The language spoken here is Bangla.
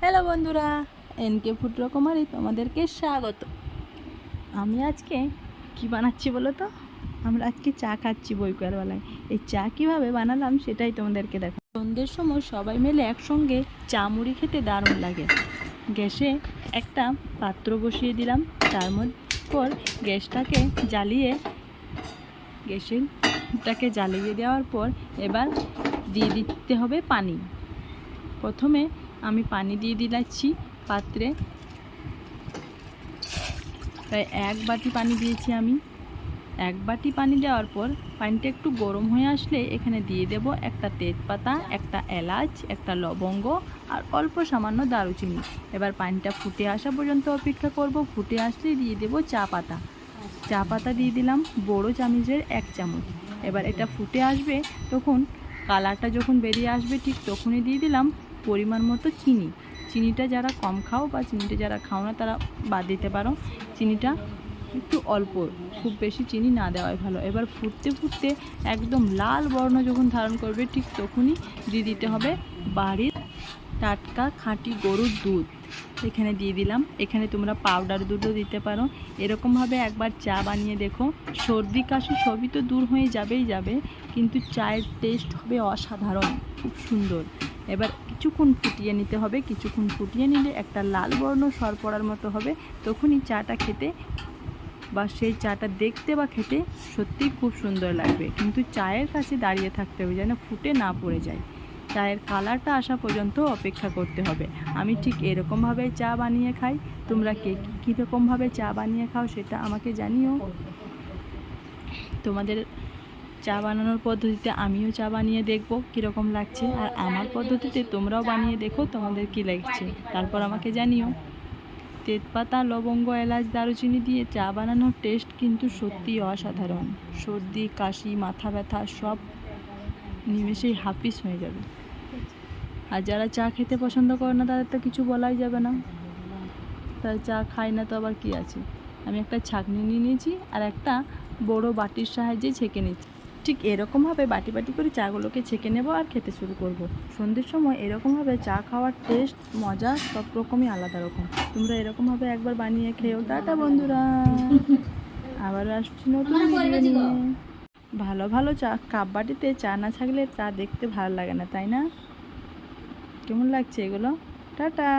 হ্যালো বন্ধুরা, এনকে ফুড রকমারি তোমাদেরকে স্বাগত। আমি আজকে কি বানাচ্ছি বলো তো? আমরা আজকে চা খাচ্ছি বইকালবেলায় এই চা কীভাবে বানালাম সেটাই তোমাদেরকে দেখো সন্ধ্যের সময় সবাই মিলে একসঙ্গে চা মুড়ি খেতে দারুণ লাগে। গ্যাসে একটা পাত্র বসিয়ে দিলাম, তার পর গ্যাসটাকে জ্বালিয়ে, গ্যাসেরটাকে জ্বালিয়ে দেওয়ার পর এবার দিয়ে দিতে হবে পানি। প্রথমে আমি পানি দিয়ে দিলাচ্ছি পাত্রে। প্রায় এক বাটি পানি দিয়েছি আমি। এক বাটি পানি দেওয়ার পর পানিটা একটু গরম হয়ে আসলে এখানে দিয়ে দেব একটা তেজপাতা, একটা এলাচ, একটা লবঙ্গ আর অল্প সামান্য দারুচিনি। এবার পানিটা ফুটে আসা পর্যন্ত অপেক্ষা করব। ফুটে আসলে দিয়ে দেব চা পাতা। চা পাতা দিয়ে দিলাম বড়ো চামচের এক চামচ। এবার এটা ফুটে আসবে তখন কালারটা যখন বেরিয়ে আসবে ঠিক তখনই দিয়ে দিলাম পরিমাণ মতো চিনি। চিনিটা যারা কম খাও বা চিনিটা যারা খাও না, তারা বাদ দিতে পারো। চিনিটা একটু অল্প, খুব বেশি চিনি না দেওয়াই ভালো। এবার ফুটতে ফুটতে একদম লাল বর্ণ যখন ধারণ করবে, ঠিক তখনই দিয়ে দিতে হবে বাড়ির টাটকা খাঁটি গরুর দুধ। এখানে দিয়ে দিলাম। এখানে তোমরা পাউডার দুধও দিতে পারো। এরকমভাবে একবার চা বানিয়ে দেখো। সর্দি, কাশি সবই তো দূর হয়ে যাবেই যাবে, কিন্তু চায়ের টেস্ট হবে অসাধারণ, খুব সুন্দর। এবার কিছুক্ষণ ফুটিয়ে নিতে হবে। কিছুক্ষণ ফুটিয়ে নিলে একটা লাল বর্ণ সর পড়ার মতো হবে। তখনই চাটা খেতে বা সেই চাটা দেখতে বা খেতে সত্যিই খুব সুন্দর লাগবে। কিন্তু চায়ের কাছে দাঁড়িয়ে থাকতে হবে যেন ফুটে না পড়ে যায়। চায়ের কালারটা আসা পর্যন্ত অপেক্ষা করতে হবে। আমি ঠিক এরকমভাবে চা বানিয়ে খাই। তোমরা কে কীরকমভাবে চা বানিয়ে খাও সেটা আমাকে জানিও। তোমাদের চা বানানোর পদ্ধতিতে আমিও চা বানিয়ে দেখব কীরকম লাগছে। আর আমার পদ্ধতিতে তোমরাও বানিয়ে দেখো তোমাদের কী লাগছে। তারপর আমাকে জানিও। তেজপাতা, লবঙ্গ, এলাচ, দারুচিনি দিয়ে চা বানানোর টেস্ট কিন্তু সত্যিই অসাধারণ। সর্দি, কাশি, মাথা ব্যথা সব নিমেষেই হাফিস হয়ে যাবে। আর যারা চা খেতে পছন্দ করে না, তাদের তো কিছু বলাই যাবে না। তারা চা খায় না তো আবার কি আছে? আমি একটা ছাঁকনি নিয়ে নিয়েছি আর একটা বড় বাটির সাহায্যে ছেঁকে নিচ্ছি। ঠিক এরকমভাবে বাটি বাটি করে চাগুলোকে ছেঁকে নেব আর খেতে শুরু করব। সন্ধ্যের সময় এরকমভাবে চা খাওয়ার টেস্ট মজা সব রকমই আলাদা রকম। তোমরা এরকমভাবে একবার বানিয়ে খেয়েও টাটা বন্ধুরা। আবার আসছি নতুন ভিডিও নিয়ে। ভালো ভালো চা কাপ বাটিতে চা না থাকলে চা দেখতে ভালো লাগে না তাই না? কেমন লাগছে এগুলো? টাটা।